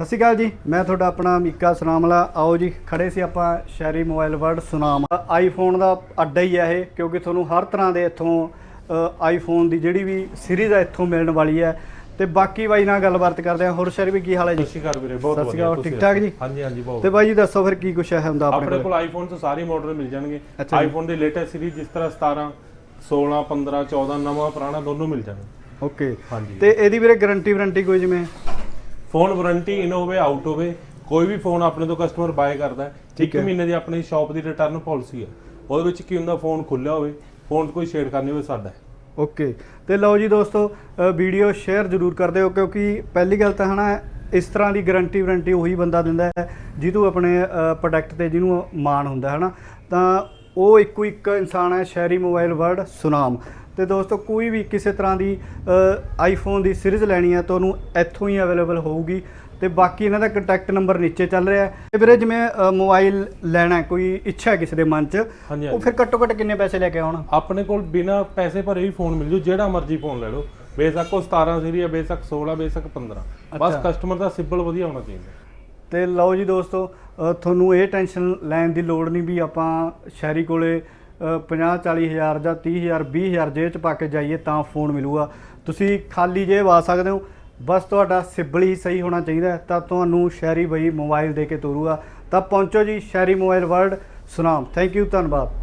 ਸਤਿ ਸ਼੍ਰੀ ਅਕਾਲ ਜੀ ਮੈਂ ਤੁਹਾਡਾ ਆਪਣਾ ਮੀਕਾ ਸੁਨਾਮਲਾ। ਆਓ ਜੀ ਖੜੇ ਸੀ ਆਪਾਂ Shehri mobile world Sunam iPhone ਦਾ ਅੱਡਾ ਹੀ ਹੈ ਇਹ ਕਿਉਂਕਿ ਤੁਹਾਨੂੰ ਹਰ ਤਰ੍ਹਾਂ ਦੇ ਇੱਥੋਂ ਆਈਫੋਨ ਦੀ ਜਿਹੜੀ ਵੀ ਸੀਰੀਜ਼ ਹੈ ਇੱਥੋਂ ਮਿਲਣ ਵਾਲੀ ਹੈ। ਤੇ ਬਾਕੀ ਬਾਈ ਨਾਲ ਗੱਲਬਾਤ ਕਰਦੇ ਹਾਂ। ਹੋਰ ਸ਼ਹਿਰੀ ਵੀ ਕੀ ਹਾਲ ਹੈ ਜੀ? ਸਤਿ ਸ਼੍ਰੀ ਅਕਾਲ ਵੀਰੇ ਬਹੁਤ ਸਤਿ ਸ਼੍ਰੀ ਵਧੀਆ ਅਕਾਲ, ਠੀਕ ਠਾਕ ਜੀ? ਹਾਂਜੀ ਹਾਂਜੀ ਬਹੁਤ ਤੇ ਬਾਈ ਜੀ ਦੱਸੋ ਫਿਰ ਕੀ ਕੁਛ ਹੈ ਹੁੰਦਾ ਆਪਣੇ ਆਪਣੇ ਕੋਲ? ਆਈਫੋਨ ਤੋਂ ਸਾਰੇ ਮਾਡਲ ਮਿਲ ਜਾਣਗੇ। ਆਈਫੋਨ ਦੀ ਲੇਟੈਸਟ ਸੀਰੀਜ਼ ਜਿਸ ਤਰ੍ਹਾਂ 17 16 15 14 ਨਵਾਂ ਪੁਰਾਣਾ ਦੋਨੋਂ ਮਿਲ ਜਾਣਗੇ। ਓਕੇ ਹਾਂਜੀ। ਤੇ ਇਹਦੀ ਵੀਰੇ ਗਾਰੰਟੀ ਵਾਰੰਟੀ ਕੋਈ ਜਿਵੇਂ? ਫੋਨ ਵਾਰੰਟੀ ਇਨ ਹੋਵੇ ਆਊਟ ਹੋਵੇ ਕੋਈ ਵੀ ਫੋਨ ਆਪਣੇ ਤੋਂ ਕਸਟਮਰ ਬਾਏ ਕਰਦਾ ਹੈ ਠੀਕ ਹੈ। ਮਹੀਨੇ ਦੀ ਆਪਣੀ ਸ਼ਾਪ ਦੀ ਰਿਟਰਨ ਪਾਲਿਸੀ ਹੈ ਉਹਦੇ ਵਿੱਚ ਕੀ ਹੁੰਦਾ ਫੋਨ ਖੁੱਲਿਆ ਹੋਵੇ ਫੋਨ ਕੋਈ ਛੇੜਖਾਨੀ ਹੋਵੇ ਸਾਡਾ। ਓਕੇ ਤੇ ਲਓ ਜੀ ਦੋਸਤੋ ਵੀਡੀਓ ਸ਼ੇਅਰ ਜ਼ਰੂਰ ਕਰ ਦਿਓ ਕਿਉਂਕਿ ਪਹਿਲੀ ਗੱਲ ਤਾਂ ਹਨਾ ਇਸ ਤਰ੍ਹਾਂ ਦੀ ਗਾਰੰਟੀ ਵਾਰੰਟੀ ਉਹੀ ਬੰਦਾ ਦਿੰਦਾ ਹੈ ਜਿਹਨੂੰ ਆਪਣੇ ਪ੍ਰੋਡਕਟ ਤੇ ਜਿਹਨੂੰ ਮਾਣ ਹੁੰਦਾ ਹੈ ਹਨਾ ਤਾਂ ਉਹ ਇੱਕੋ ਇੱਕ ਇਨਸਾਨ ਹੈ ਸ਼ਹਿਰੀ ਮੋਬਾਈਲ ਵਰਡ ਸੁਨਾਮ ਤੇ ਦੋਸਤੋ ਕੋਈ ਵੀ ਕਿਸੇ ਤਰ੍ਹਾਂ ਦੀ ਆਈਫੋਨ ਦੀ ਸੀਰੀਜ਼ ਲੈਣੀ ਹੈ ਤਾਂ ਉਹਨੂੰ ਇੱਥੋਂ ਹੀ ਅਵੇਲੇਬਲ ਹੋਊਗੀ ਤੇ ਬਾਕੀ ਇਹਨਾਂ ਦਾ ਕੰਟੈਕਟ ਨੰਬਰ ਨੀਚੇ ਚੱਲ ਰਿਹਾ ਹੈ। ਤੇ ਵੀਰੇ ਜਿਵੇਂ ਮੋਬਾਈਲ ਲੈਣਾ ਕੋਈ ਇੱਛਾ ਹੈ ਕਿਸੇ ਦੇ ਮਨ 'ਚ? ਉਹ ਫਿਰ ਘੱਟੋ ਘੱਟ ਕਿੰਨੇ ਪੈਸੇ ਲੈ ਕੇ ਆਉਣ? ਆਪਣੇ ਕੋਲ ਬਿਨਾ ਪੈਸੇ ਭਰੇ ਹੀ ਫੋਨ ਮਿਲ ਜੂ ਜਿਹੜਾ ਮਰਜ਼ੀ ਫੋਨ ਲੈ ਲਓ। ਬੇਸ਼ੱਕ ਉਹ 17 ਸੀਰੀ ਹੈ ਬੇਸ਼ੱਕ 16 ਬੇਸ਼ੱਕ 15 ਬਸ। ਕਸਟਮਰ ਦਾ ਸਿਬਲ ਵਧੀਆ ਹੋਣਾ ਚਾਹੀਦਾ। ਤੇ ਲਓ ਜੀ ਦੋਸਤੋ ਤੁਹਾਨੂੰ ਇਹ ਟੈਨਸ਼ਨ ਲੈਣ ਦੀ ਲੋੜ ਨਹੀਂ ਵੀ ਆਪਾਂ ਸ਼ਹਿਰੀ ਕੋਲੇ 50 40 ਹਜ਼ਾਰ ਜਾਂ 30 ਹਜ਼ਾਰ 20 ਹਜ਼ਾਰ ਜੇਬ ਚ ਪਾ ਕੇ ਜਾਈਏ ਤਾਂ ਫੋਨ ਮਿਲੂਗਾ। ਤੁਸੀਂ ਖਾਲੀ ਜੇਬ ਆ ਸਕਦੇ ਹੋ। ਬਸ ਤੁਹਾਡਾ ਸਿਬਲ ਹੀ ਸਹੀ ਹੋਣਾ ਚਾਹੀਦਾ ਤਾਂ ਤੁਹਾਨੂੰ ਸ਼ਹਿਰੀ ਬਈ ਮੋਬਾਈਲ ਦੇ ਕੇ ਤੋਰੂਗਾ। ਤਾਂ ਪਹੁੰਚੋ ਜੀ Shehri mobile world. Sunam. Thank you ਧੰਨਵਾਦ।